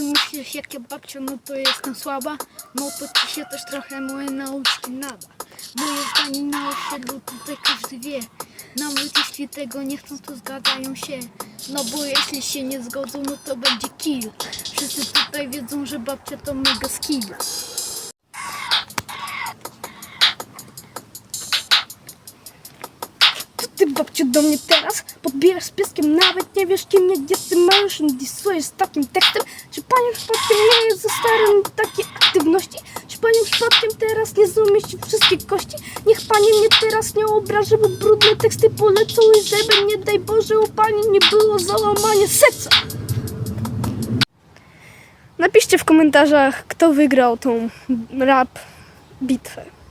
mówisz jak ja babcia, no to jestem słaba, no to ci się też trochę moje nauczki nada. Moje zdanie na osiedlu tutaj każdy wie, nawet jeśli tego nie chcą, to zgadzają się. No bo jeśli się nie zgodzą, no to będzie kill. Wszyscy tutaj wiedzą, że babcia to mega skill. Ty babciu do mnie teraz? Podbierasz z pieskiem, nawet nie wiesz kim nie ty masz, disujesz z takim tekstem. Czy panią przypadkiem nie jest za stary na takie aktywności? Czy panią przypadkiem teraz nie zamieści wszystkie kości? Niech pani mnie teraz nie obraży, bo brudne teksty polecą i żeby nie daj Boże u pani nie było załamania serca. Napiszcie w komentarzach, kto wygrał tą rap bitwę.